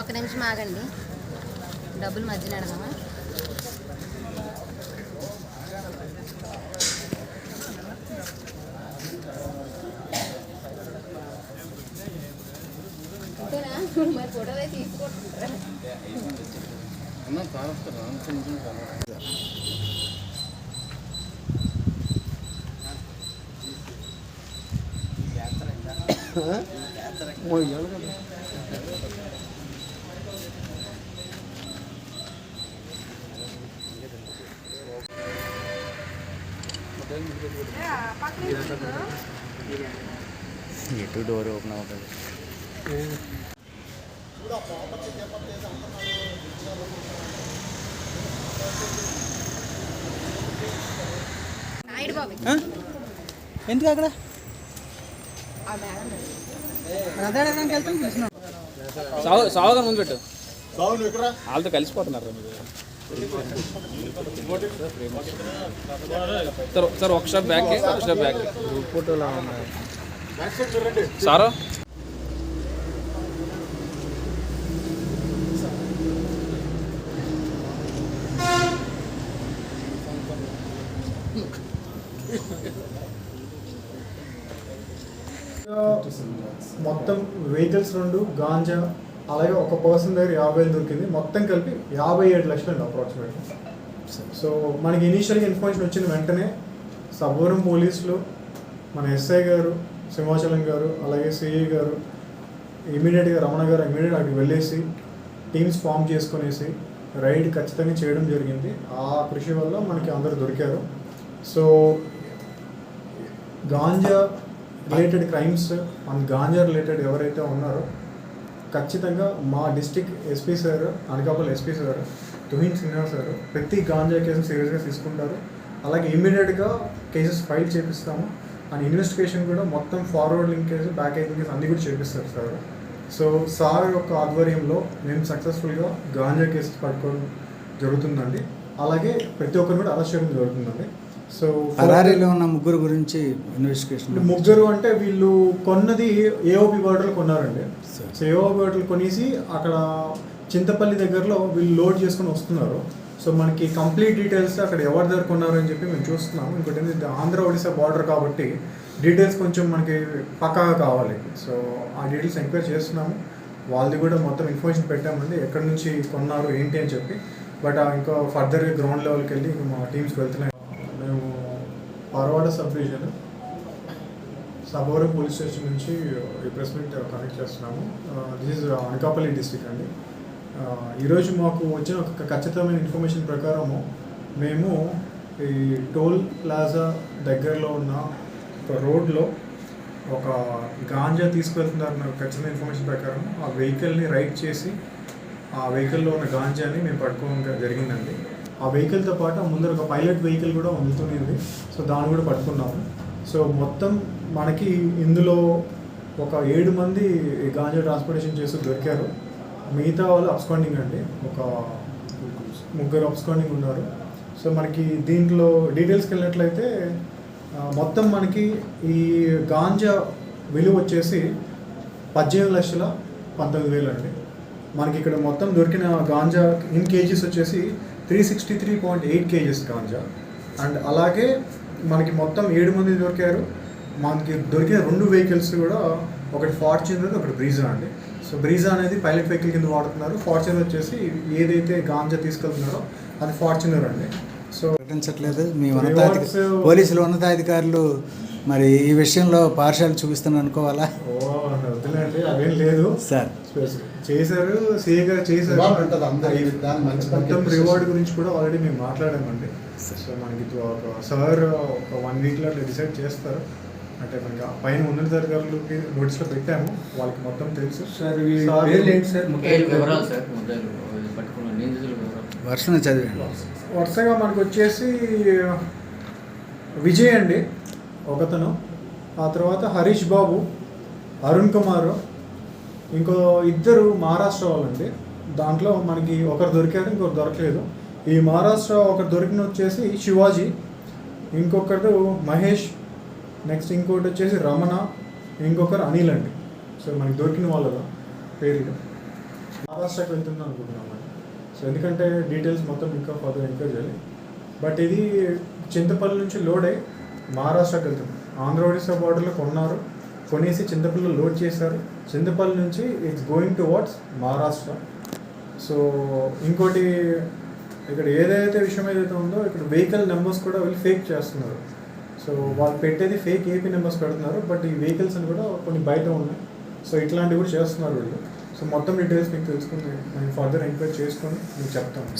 ఒక నిమిషం ఆగండి. డబ్బులు మధ్యన అడదామా ఇంతేనా? మరి ఫోటోలే తీసుకుంటారా ఎటు డోర్ ఓపెన్ అవుతుంది నాయుడు బాబు ఎందుకు అక్కడ ఆ మేడం రథాడడానికి వెళ్తాం కృష్ణ సాగు సాగుగా ముందు పెట్టు. వాళ్ళతో కలిసిపోతున్నారు మీరు. సార్ సార్ ఒక స్టెప్ బ్యాక్ ఒక స్టెప్ బ్యాక్ ఫోటోలో సారా? మొత్తం వెహికల్స్ రెండు గాంజా అలాగే ఒక పర్సన్ దగ్గర యాభై వేలు దొరికింది. మొత్తం కలిపి యాభై ఏడు లక్షలు అండి అప్రాక్సిమేట్లీ సో మనకి ఇనీషియల్గా ఇన్ఫర్మేషన్ వచ్చిన వెంటనే సబోరం పోలీసులు మన ఎస్ఐ గారు సింహాచలం గారు అలాగే సిఐ గారు ఇమీడియట్గా రమణ గారు ఇమీడియట్ అక్కడికి వెళ్ళేసి టీమ్స్ ఫామ్ చేసుకునేసి రైడ్ ఖచ్చితంగా చేయడం జరిగింది. ఆ కృషి వల్ల మనకి అందరు దొరికారు. So ganja related crimes and ganja related ఎవరైతే ఉన్నారో ఖచ్చితంగా మా district SP sir Anakapalli SP sir Tuhin Sinha sir ప్రతి గాంజా కేసును సీరియస్గా తీసుకుంటారు. అలాగే ఇమ్మీడియట్గా కేసెస్ ఫైల్ చేపిస్తాము. అండ్ ఇన్వెస్టిగేషన్ కూడా మొత్తం ఫార్వర్డ్ లింకేజ్ బ్యాక్ లింకేజ్ అన్ని కూడా చేపిస్తారు సార్ సో సార్ యొక్క ఆధ్వర్యంలో మేము సక్సెస్ఫుల్గా గాంజా కేసెస్ పట్టుకోవడం జరుగుతుందండి. అలాగే ప్రతి ఒక్కరు కూడా అరెస్ట్ చేయడం జరుగుతుందండి. సో పరారీలో ఉన్న ముగ్గురు గురించి ఇన్వెస్టిగేషన్ ముగ్గురు అంటే వీళ్ళు కొన్నది ఏఓపి బార్డర్లు కొన్నారండి. సో ఏఓపి బార్డర్లు కొనేసి అక్కడ చింతపల్లి దగ్గరలో వీళ్ళు లోడ్ చేసుకొని వస్తున్నారు. సో మనకి కంప్లీట్ డీటెయిల్స్ అక్కడ ఎవరి దగ్గర కొన్నారు అని చెప్పి మేము చూస్తున్నాము. ఇంకోటి ఏంటి ఇది ఆంధ్ర ఒడిశా బార్డర్ కాబట్టి డీటెయిల్స్ కొంచెం మనకి పక్కాగా కావాలి. సో ఆ డీటెయిల్స్ ఎంక్వైరీ చేస్తున్నాము. వాళ్ళది కూడా మొత్తం ఇన్ఫర్మేషన్ పెట్టామండి. ఎక్కడి నుంచి కొన్నారు ఏంటి అని చెప్పి. బట్ ఇంకా ఫర్దర్గా గ్రౌండ్ లెవెల్కి వెళ్ళి మా టీమ్స్కి వెళ్తున్నాయి. Paravada sub division Sabbavaram police station నుంచి ఈ ప్రెస్ మీట్ కనెక్ట్ చేస్తున్నాము. దిస్ ఇస్ అనకాపల్లి డిస్టిక్ అండి. ఈరోజు మాకు వచ్చిన ఒక ఖచ్చితమైన ఇన్ఫర్మేషన్ ప్రకారము మేము ఈ టోల్ ప్లాజా దగ్గరలో ఉన్న ఒక రోడ్లో ఒక గాంజా తీసుకెళ్తున్నారన్న ఖచ్చితమైన ఇన్ఫర్మేషన్ ప్రకారం ఆ వెహికల్ని రైడ్ చేసి ఆ వెహికల్లో ఉన్న గాంజాని మేము పట్టుకోవడం జరిగిందండి. ఆ వెహికల్తో పాటు ముందర ఒక పైలట్ వెహికల్ కూడా వెళ్తుంది సో దాన్ని కూడా పట్టుకున్నాము. సో మొత్తం మనకి ఇందులో ఒక ఏడు మంది గాంజా ట్రాన్స్పోర్టేషన్ చేస్తూ దొరికారు. మిగతా వాళ్ళు అబ్స్కాండింగ్ అండి. ఒక ముగ్గురు అబ్స్కాండింగ్ ఉన్నారు. సో మనకి దీంట్లో డీటెయిల్స్కి వెళ్ళినట్లయితే మొత్తం మనకి ఈ గాంజా విలువ వచ్చేసి పద్దెనిమిది లక్షల పంతొమ్మిది వేలు అండి. మనకి ఇక్కడ మొత్తం దొరికిన గాంజా ఇన్ కేజీస్ వచ్చేసి three sixty three point eight KGs ganja. And అలాగే మనకి మొత్తం ఏడు మంది దొరికారు. మనకి దొరికిన రెండు వెహికల్స్ కూడా ఒకటి ఫార్చునర్ ఒకటి బ్రీజా అండి. సో బ్రీజా అనేది పైలట్ వెహికల్ కింద వాడుతున్నారు. ఫార్చునర్ వచ్చేసి ఏదైతే గాంజా తీసుకెళ్తున్నారో అది ఫార్చునర్ అండి. సో ప్రకటించట్లేదు మీ ఉన్నతాధిక Rewards- పోలీసులు ఉన్నతాధికారులు మరి ఈ విషయంలో పార్షాలు చూపిస్తున్నారు అనుకోవాలా? వద్దులేండి అదేం లేదు. సార్. చేశారు గారు చేశారు. మొత్తం. రివార్డ్ గురించి కూడా ఆల్రెడీ మేము మాట్లాడామండి. సో మనకి ఒక సార్ ఒక వన్ వీక్లో డిసైడ్ చేస్తారు. అంటే మనకి పైన ఉన్నత అధికారులకి నోటీస్లో పెట్టాము. వాళ్ళకి మొత్తం తెలుసు. సార్ ఈ సార్ పేర్లు ఏంటి సార్? ముఖ్య వివరాలు సార్ ముద్దాయిలు పట్టుకున్న నిందితుల వివరాలు. వర్షం చదివండి వరుసగా మనకు వచ్చేసి విజయ్ అండి ఒకతను. ఆ తర్వాత హరీష్ బాబు. అరుణ్ కుమార్ ఇంకో ఇద్దరు మహారాష్ట్ర వాళ్ళండి. దాంట్లో మనకి ఒకరు దొరికారు ఇంకొకరు దొరకలేదు. ఈ మహారాష్ట్ర ఒకరు దొరికిన వచ్చేసి శివాజీ ఇంకొకరు మహేష్ నెక్స్ట్ ఇంకోటి వచ్చేసి రమణ ఇంకొకరు అనిల్ అండి. సో మనకి దొరికిన వాళ్ళలో పేరు మహారాష్ట్రకి వెళ్తుంది అనుకుంటున్నాం మనం. సో ఎందుకంటే డీటెయిల్స్ మొత్తం ఇంకా ఫర్దర్ ఎంక్వైరీ చేయాలి. బట్ ఇది చింతపల్లి నుంచి లోడ్ అయ్యి మహారాష్ట్రకి వెళ్తుంది. ఆంధ్ర ఒడిశా బార్డర్లో కొన్నారు. కొనేసి చింతపల్లిలో లోడ్ చేశారు. చింతపల్లి నుంచి it's going to what's Maharashtra so ఇంకోటి ఇక్కడ ఏదైతే విషయం ఏదైతే ఉందో ఇక్కడ వెహికల్ నెంబర్స్ కూడా వీళ్ళు ఫేక్ చేస్తున్నారు. సో వాళ్ళు పెట్టేది ఫేక్ ఏపీ నెంబర్స్ పెడుతున్నారు బట్ ఈ వెహికల్స్ అని కూడా కొన్ని బయట ఉన్నాయి. సో ఇట్లాంటివి కూడా చేస్తున్నారు వీళ్ళు. సో మొత్తం డీటెయిల్స్ మీకు తెలుసుకుని నేను ఫర్దర్ ఎంక్వైరీ చేసుకొని మీకు చెప్తాను.